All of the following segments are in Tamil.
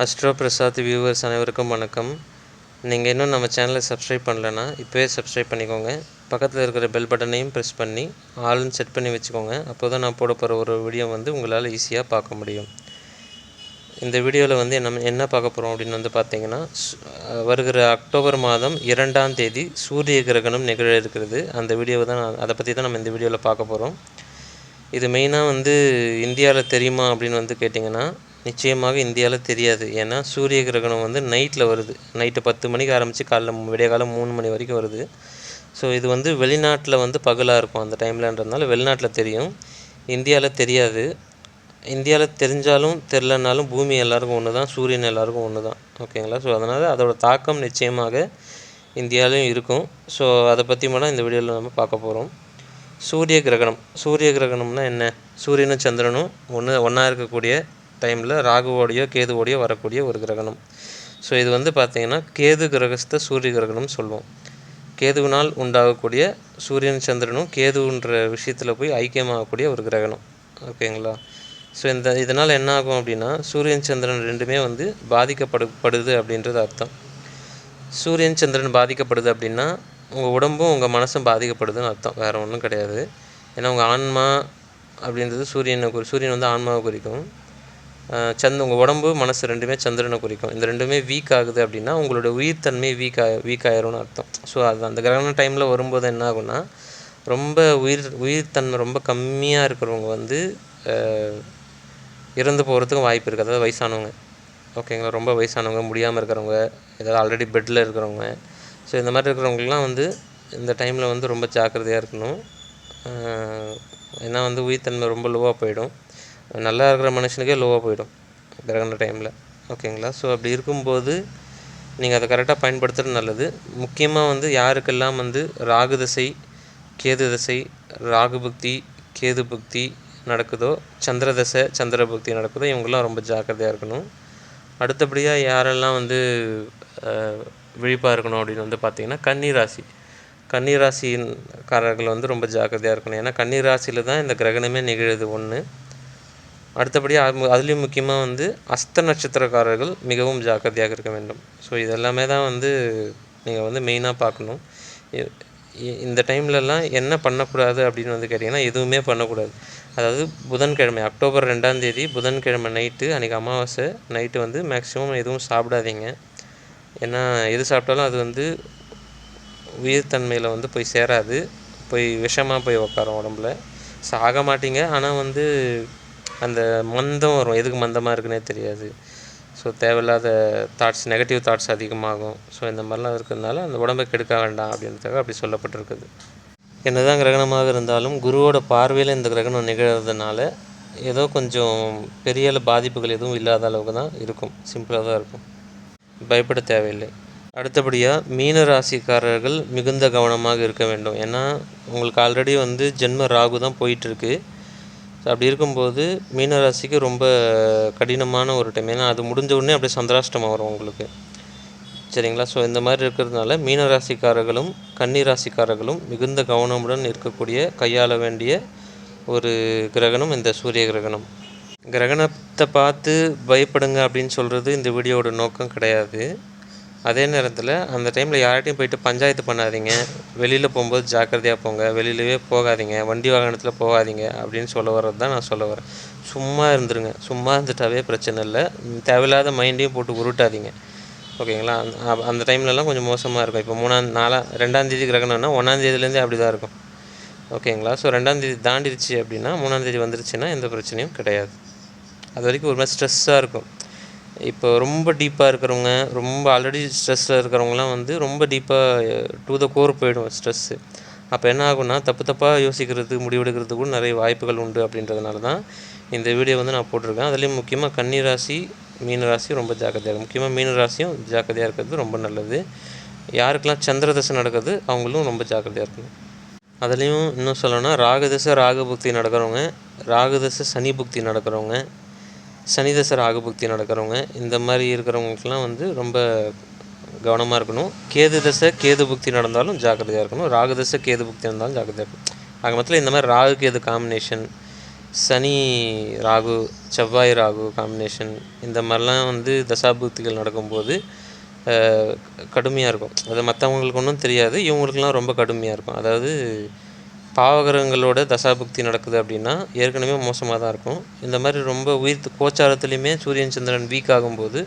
அஸ்ட்ரோ பிரசாத் வியூவர்ஸ் அனைவருக்கும் வணக்கம். நீங்கள் இன்னும் நம்ம சேனலை சப்ஸ்கிரைப் பண்ணலன்னா இப்போவே சப்ஸ்கிரைப் பண்ணிக்கோங்க. பக்கத்தில் இருக்கிற பெல் பட்டனையும் ப்ரெஸ் பண்ணி ஆளுன்னு செட் பண்ணி வச்சுக்கோங்க. அப்போ தான் நான் போட போகிற ஒரு வீடியோ வந்து உங்களால் ஈஸியாக பார்க்க முடியும். இந்த வீடியோவில் வந்து என்ன என்ன பார்க்க போகிறோம் அப்படின்னு வந்து பார்த்தீங்கன்னா வருகிற அக்டோபர் மாதம் இரண்டாம் தேதி சூரிய கிரகணம் நிகழ இருக்கிறது. அந்த வீடியோவை தான் நான் அதை பற்றி தான் நம்ம இந்த வீடியோவில் பார்க்க போகிறோம் இது மெயினாக வந்து இந்தியாவில் தெரியுமா அப்படின்னு வந்து கேட்டிங்கன்னா நிச்சயமாக இந்தியாவில் தெரியாது. ஏன்னா சூரிய கிரகணம் வந்து நைட்டில் வருது. நைட்டு பத்து மணிக்கு ஆரம்பித்து காலைல விடிய காலம் மூணு மணி வரைக்கும் வருது. ஸோ இது வந்து வெளிநாட்டில் வந்து பகலாக இருக்கும் அந்த டைம்லன்றதுனால வெளிநாட்டில் தெரியும். இந்தியாவில் தெரியாது. இந்தியாவில் தெரிஞ்சாலும் தெரிலனாலும் பூமி எல்லாருக்கும் ஒன்று தான் சூரியன் எல்லாருக்கும் ஒன்று தான் ஓகேங்களா ஸோ அதனால் அதோட தாக்கம் நிச்சயமாக இந்தியாவிலையும் இருக்கும். ஸோ அதை பற்றி மட்டும் இந்த வீடியோவில் நம்ம பார்க்க போகிறோம் சூரிய கிரகணம். சூரிய கிரகணம்னா என்ன? சூரியனும் சந்திரனும் ஒன்று ஒன்றா இருக்கக்கூடிய டைமில் ராகுவோடையோ கேதுவோடையோ வரக்கூடிய ஒரு கிரகணம். ஸோ இது வந்து பார்த்திங்கன்னா கேது கிரகஸ்த சூரிய கிரகணம் சொல்லுவோம். கேதுவினால் உண்டாகக்கூடிய சூரியன் சந்திரனும் கேதுன்ற விஷயத்தில் போய் ஐக்கியமாகக்கூடிய ஒரு கிரகணம். ஓகேங்களா? ஸோ இந்த இதனால் என்ன ஆகும் அப்படின்னா சூரியன் சந்திரன் ரெண்டுமே வந்து பாதிக்கப்படு படுது அப்படின்றது அர்த்தம். சூரியன் சந்திரன் பாதிக்கப்படுது அப்படின்னா உங்கள் உடம்பும் உங்கள் மனசும் பாதிக்கப்படுதுன்னு அர்த்தம். வேறு ஒன்றும் கிடையாது. ஏன்னா உங்கள் ஆன்மா அப்படின்றது சூரியனை குறி சூரியன் வந்து ஆன்மாவை குறிக்கும். சந்த் உங்கள் உடம்பு மனசு ரெண்டுமே சந்திரனை குறிக்கும். இந்த ரெண்டுமே வீக் ஆகுது அப்படின்னா உங்களோட உயிர்த்தன்மை வீக் ஆ வீக் ஆயிரும்னு அர்த்தம். ஸோ அது அந்த கிரகண டைமில் வரும்போது என்ன ஆகும்னா ரொம்ப உயிர் உயிர்த்தன்மை ரொம்ப கம்மியாக இருக்கிறவங்க வந்து இறந்து போகிறதுக்கும் வாய்ப்பு இருக்குது அதாவது வயசானவங்க. ஓகேங்களா ரொம்ப வயசானவங்க முடியாமல் இருக்கிறவங்க ஏதாவது ஆல்ரெடி பெட்டில் இருக்கிறவங்க. ஸோ இந்த மாதிரி இருக்கிறவங்களாம் வந்து இந்த டைமில் வந்து ரொம்ப ஜாக்கிரதையாக இருக்கணும். ஏன்னா வந்து உயிர்த்தன்மை ரொம்ப லோவாக போயிடும். நல்லா இருக்கிற மனுஷனுக்கே லோவாக போயிடும். கிரகண டைமில் ஓகேங்களா ஸோ அப்படி இருக்கும்போது நீங்கள் அதை கரெக்டாக பயன்படுத்துறது நல்லது. முக்கியமாக வந்து யாருக்கெல்லாம் வந்து ராகு தசை கேது தசை ராகு புக்தி கேது பக்தி நடக்குதோ சந்திர தசை சந்திர புக்தி நடக்குதோ இவங்கெல்லாம் ரொம்ப ஜாக்கிரதையாக இருக்கணும். அடுத்தபடியாக யாரெல்லாம் வந்து விழிப்பாக இருக்கணும் அப்படின்னு வந்து பார்த்தீங்கன்னா கன்னிராசி. ராசி காரர்கள் வந்து ரொம்ப ஜாக்கிரதையாக இருக்கணும். ஏன்னா கன்னிராசியில் தான் இந்த கிரகணமே நிகழுது. ஒன்று அடுத்தபடியாக அதுலேயும் முக்கியமாக வந்து அஸ்த நட்சத்திரக்காரர்கள் மிகவும் ஜாக்கிரதையாக இருக்க வேண்டும். ஸோ இதெல்லாமே தான் வந்து நீங்கள் வந்து மெயினாக பார்க்கணும். இந்த டைம்லலாம் என்ன பண்ணக்கூடாது அப்படின்னு வந்து கேட்டிங்கன்னா எதுவுமே பண்ணக்கூடாது. அதாவது புதன்கிழமை அக்டோபர் ரெண்டாந்தேதி புதன்கிழமை நைட்டு அன்றைக்கி அமாவாசை நைட்டு வந்து மேக்ஸிமம் எதுவும் சாப்பிடாதீங்க. ஏன்னா எது சாப்பிட்டாலும் அது வந்து உயிர்த்தன்மையில் வந்து போய் சேராது. போய் விஷமாக போய் உக்காரும் உடம்புல. சாக மாட்டீங்க. ஆனால் வந்து அந்த மந்தம் வரும். எதுக்கு மந்தமாக இருக்குன்னே தெரியாது. ஸோ தேவையில்லாத தாட்ஸ் நெகட்டிவ் தாட்ஸ் அதிகமாகும். ஸோ இந்த மாதிரிலாம் இருக்கிறதுனால அந்த உடம்பை கெடுக்க வேண்டாம் அப்படின்றதுக்காக அப்படி சொல்லப்பட்டிருக்குது. என்னதான் கிரகணமாக இருந்தாலும் குருவோட பார்வையில் இந்த கிரகணம் நிகழ்கிறதுனால ஏதோ கொஞ்சம் பெரிய பாதிப்புகள் எதுவும் இல்லாத அளவுக்கு தான் இருக்கும். சிம்பிளாக தான் இருக்கும். பயப்பட தேவையில்லை. அடுத்தபடியாக மீன ராசிக்காரர்கள் மிகுந்த கவனமாக இருக்க வேண்டும். ஏன்னா உங்களுக்கு ஆல்ரெடி வந்து ஜென்ம ராகு தான் போயிட்டுருக்கு ஸோ அப்படி இருக்கும்போது மீன ராசிக்கு ரொம்ப கடினமான ஒரு டைம் ஏன்னா அது முடிஞ்ச உடனே அப்படியே சந்திராஷ்டமம் வரும் உங்களுக்கு. சரிங்களா? ஸோ இந்த மாதிரி இருக்கிறதுனால மீன ராசிக்காரர்களும் கன்னி ராசிக்காரர்களும் மிகுந்த கவனமுடன் இருக்கக்கூடிய கையாள வேண்டிய ஒரு கிரகணம் இந்த சூரிய கிரகணம். கிரகணத்தை பார்த்து பயப்படுங்க அப்படின்னு சொல்கிறது இந்த வீடியோவோட நோக்கம் கிடையாது. அதே நேரத்தில் அந்த டைமில் யார்கிட்டையும் போயிட்டு பஞ்சாயத்து பண்ணாதீங்க. வெளியில் போகும்போது ஜாக்கிரதையாக போங்க. வெளியிலவே போகாதீங்க. வண்டி வாகனத்தில் போகாதீங்க அப்படின்னு சொல்ல வர்றது தான் நான் சொல்ல வரேன். சும்மா இருந்துருங்க. சும்மா இருந்துட்டாவே பிரச்சனை இல்லை. தேவையில்லாத மைண்டையும் போட்டு உருட்டாதீங்க. ஓகேங்களா? அந்த- அந்த டைம்லலாம் கொஞ்சம் மோசமாக இருக்கும். இப்போ மூணாம் நாலா ரெண்டாம் தேதி கிரகணம்னா ஒன்றாம் தேதியிலேருந்தே அப்படி தான் இருக்கும். ஓகேங்களா? ஸோ ரெண்டாம் தேதி தாண்டிடுச்சு அப்படின்னா மூணாம் தேதி வந்துருச்சுன்னா எந்த பிரச்சனையும் கிடையாது. அது வரைக்கும் ஒரு மாதிரி ஸ்ட்ரெஸ்ஸாக இருக்கும். இப்போ ரொம்ப டீப்பாக இருக்கிறவங்க ரொம்ப ஆல்ரெடி ஸ்ட்ரெஸ்ஸில் இருக்கிறவங்கலாம் வந்து ரொம்ப டீப்பாக டு த கோர் போயிடும் ஸ்ட்ரெஸ்ஸு அப்போ என்ன ஆகும்னா தப்பு தப்பாக யோசிக்கிறது முடிவெடுக்கிறது கூட நிறைய வாய்ப்புகள் உண்டு அப்படின்றதுனால தான் இந்த வீடியோ வந்து நான் போட்டிருக்கேன். அதுலேயும் முக்கியமாக கன்னி ராசி மீன ராசி ரொம்ப ஜாக்கிரதையாக இருக்கும். முக்கியமாக மீன ராசியும் ஜாக்கிரதையாக இருக்கிறது ரொம்ப நல்லது. யாருக்கெல்லாம் சந்திரதசை நடக்குது அவங்களும் ரொம்ப ஜாக்கிரதையாக இருக்கணும். அதுலேயும் இன்னும் சொல்லணும்னா ராகுதசை ராகு புக்தி நடக்கிறவங்க ராகுதசை சனி புக்தி நடக்கிறவங்க சனிதசை ராகு புக்தி நடக்கிறவங்க இந்த மாதிரி இருக்கிறவங்களுக்குலாம் வந்து ரொம்ப கவனமாக இருக்கணும். கேது தசை கேது புக்தி நடந்தாலும் ஜாக்கிரதையாக இருக்கணும். ராகு தசை கேது புக்தி நடந்தாலும் ஜாக்கிரதையாக இருக்கணும். ஆக மொத்தத்தில் இந்த மாதிரி ராகு கேது காம்பினேஷன் சனி ராகு செவ்வாய் ராகு காம்பினேஷன் இந்த மாதிரிலாம் வந்து தசாபுக்திகள் நடக்கும்போது கடுமையாக இருக்கும். அது மற்றவங்களுக்கு ஒன்றும் தெரியாது. இவங்களுக்குலாம் ரொம்ப கடுமையாக இருக்கும். அதாவது பாவகிரகங்களோட தசாபுக்தி நடக்குது அப்படின்னா ஏற்கனவே மோசமாக தான் இருக்கும். இந்த மாதிரி ரொம்ப உயிர் கோச்சாரத்துலேயுமே சூரியன் சந்திரன் வீக் ஆகும்போது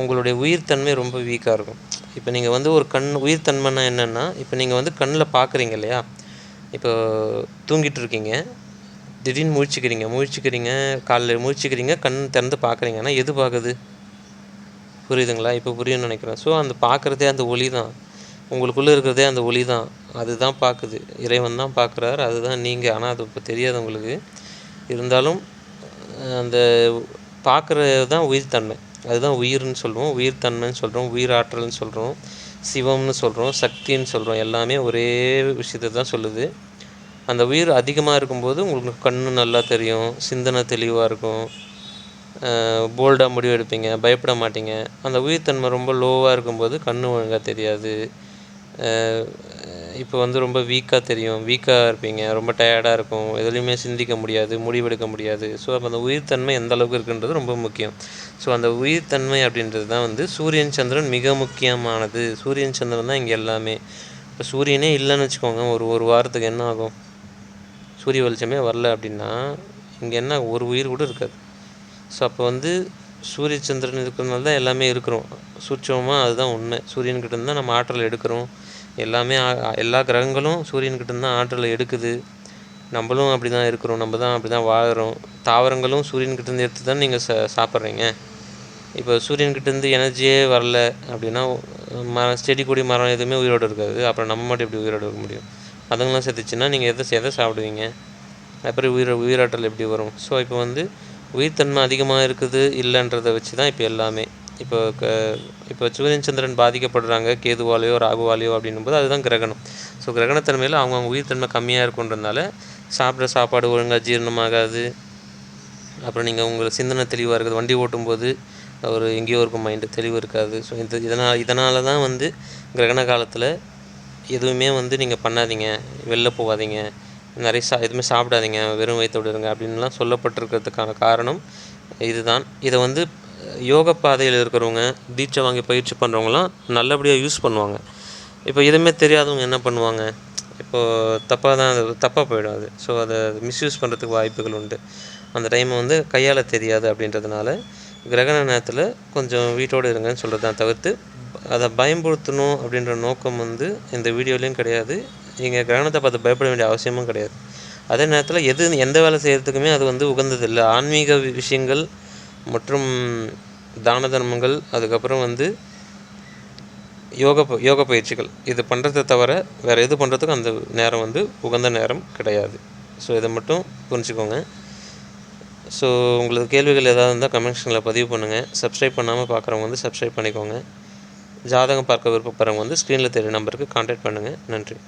உங்களுடைய உயிர்த்தன்மை ரொம்ப வீக்காக இருக்கும். இப்போ நீங்கள் வந்து ஒரு கண் உயிர்த்தன்மைனா என்னென்னா இப்போ நீங்கள் வந்து கண்ணில் பார்க்குறீங்க இல்லையா? இப்போ தூங்கிட்டு இருக்கீங்க திடீர்னு முழிச்சுக்கிறீங்க முழிச்சுக்கிறீங்க காலைல முழிச்சுக்கிறீங்க கண் திறந்து பார்க்குறீங்கன்னா எது பார்க்குது புரியுதுங்களா? இப்போ புரியும்னு நினைக்கிறேன். ஸோ அந்த பார்க்குறதே அந்த ஒளி தான். உங்களுக்குள்ளே இருக்கிறதே அந்த ஒளி தான். அதுதான் பார்க்குது. இறைவன் தான் பார்க்குறாரு. அதுதான் நீங்கள் ஆனால் அது இப்போ தெரியாது உங்களுக்கு. இருந்தாலும் அந்த பார்க்குறது தான் உயிர் தன்மை அதுதான் உயிர்னு சொல்கிறோம் உயிர்த்தன்மைன்னு சொல்கிறோம் உயிர் ஆற்றல்னு சொல்கிறோம் சிவம்னு சொல்கிறோம் சக்தின்னு சொல்கிறோம் எல்லாமே ஒரே விஷயத்தை தான் சொல்லுது. அந்த உயிர் அதிகமாக இருக்கும்போது உங்களுக்கு கண் நல்லா தெரியும். சிந்தனை தெளிவாக இருக்கும். போல்டாக முடிவு எடுப்பீங்க. பயப்பட மாட்டீங்க. அந்த உயிர்த்தன்மை ரொம்ப லோவாக இருக்கும்போது கண் ஒழுங்காக தெரியாது. இப்போ வந்து ரொம்ப வீக்காக தெரியும். வீக்காக இருப்பீங்க. ரொம்ப டயர்டாக இருக்கும். எதுலேயுமே சிந்திக்க முடியாது. முடிவெடுக்க முடியாது. ஸோ அப்போ அந்த உயிர்த்தன்மை எந்த அளவுக்கு இருக்குன்றது ரொம்ப முக்கியம். ஸோ அந்த உயிர்த்தன்மை அப்படின்றது தான் வந்து சூரியன் சந்திரன் மிக முக்கியமானது. சூரியன் சந்திரன் தான் இங்கே எல்லாமே. இப்போ சூரியனே இல்லைன்னு வச்சுக்கோங்க. ஒரு ஒரு வாரத்துக்கு என்ன ஆகும்? சூரிய வெளிச்சமே வரல அப்படின்னா இங்கே என்ன ஒரு உயிர் கூட இருக்காது. ஸோ அப்போ வந்து சூரிய சந்திரன் இருக்கிறதுனால தான் எல்லாமே இருக்கிறோம். சூட்சமாக அதுதான் உண்மை. சூரியன்கிட்ட இருந்தால் நம்ம ஆற்றல் எடுக்கிறோம். எல்லாமே எல்லா கிரகங்களும் சூரியன்கிட்டேருந்து தான் ஆற்றலை எடுக்குது. நம்மளும் அப்படி தான் இருக்கிறோம். நம்ம தான் அப்படி தான் வாழுறோம். தாவரங்களும் சூரியன்கிட்டேருந்து எடுத்து தான் நீங்கள் ச சாப்பிட்றீங்க. இப்போ சூரியன்கிட்டேருந்து எனர்ஜியே வரல அப்படின்னா மரம் செடி கொடி மரம் எதுவுமே உயிரோடு இருக்காது. அப்புறம் நம்ம மட்டும் எப்படி உயிரோடு இருக்க முடியும்? அதுங்களாம் செத்துச்சுன்னா நீங்கள் எதை எதை சாப்பிடுவீங்க? அப்புறம் உயிர் உயிராற்றல் எப்படி வரும்? ஸோ இப்போ வந்து உயிர்த்தன்மை அதிகமாக இருக்குது இல்லைன்றதை வச்சு தான் இப்போ எல்லாமே. இப்போ க இப்போ சூரியன் சந்திரன் பாதிக்கப்படுறாங்க கேதுவாலையோ ராகுவாலையோ அப்படின்னும் போது அதுதான் கிரகணம். ஸோ கிரகணத்தன்மையில் அவங்கவுங்க உயிர்த்தன்மை கம்மியாக இருக்குன்றதுனால சாப்பிட்ற சாப்பாடு ஒழுங்காக ஜீரணமாகாது. அப்புறம் நீங்கள் உங்கள் சிந்தனை தெளிவாக இருக்குது. வண்டி ஓட்டும்போது ஒரு எங்கேயோ இருக்கும் மைண்டு தெளிவு இருக்காது. ஸோ இது இதனால் இதனால தான் வந்து கிரகண காலத்தில் எதுவுமே வந்து நீங்கள் பண்ணாதீங்க. வெளில போகாதீங்க. நிறைய சா எதுவுமே சாப்பிடாதீங்க. வெறும் வயிற்று விடுங்க அப்படின்லாம் சொல்லப்பட்டிருக்கிறதுக்கான காரணம் இதுதான். இதை வந்து யோக பாதையில் இருக்கிறவங்க தீட்சை வாங்கி பயிற்சி பண்ணுறவங்களாம் நல்லபடியாக யூஸ் பண்ணுவாங்க. இப்போ எதுவுமே தெரியாதவங்க என்ன பண்ணுவாங்க? இப்போது தப்பாக தான் அது தப்பாக போயிடும் அது. ஸோ அதை மிஸ்யூஸ் பண்ணுறதுக்கு வாய்ப்புகள் உண்டு. அந்த டைமை வந்து கையால் தெரியாது அப்படின்றதுனால கிரகண நேரத்தில் கொஞ்சம் வீட்டோடு இருங்கன்னு சொல்கிறது தான் தவிர்த்து அதை பயன்படுத்தணும் அப்படின்ற நோக்கம் வந்து இந்த வீடியோலேயும் கிடையாது. நீங்கள் கிரகணத்தை பார்த்து பயப்பட வேண்டிய அவசியமும் கிடையாது. அதே நேரத்தில் எது எந்த வேலை செய்கிறதுக்குமே அது வந்து உகந்ததில்லை. ஆன்மீக விஷயங்கள் மற்றும் தான தர்மங்கள் அதுக்கப்புறம் வந்து யோக யோக பயிற்சிகள். இது பண்ணுறதை தவிர வேறு எது பண்ணுறதுக்கும் அந்த நேரம் வந்து உகந்த நேரம் கிடையாது. ஸோ இதை மட்டும் புரிஞ்சுக்கோங்க. ஸோ உங்களுக்கு கேள்விகள் ஏதாவது இருந்தால் கமெண்ட்ஸில் பதிவு பண்ணுங்கள் சப்ஸ்கிரைப் பண்ணாமல் பார்க்குறவங்க வந்து சப்ஸ்கிரைப் பண்ணிக்கோங்க. ஜாதகம் பார்க்க விருப்பப்படுறவங்க வந்து ஸ்க்ரீனில் தெரிய நம்பருக்கு கான்டாக்ட் பண்ணுங்கள் நன்றி.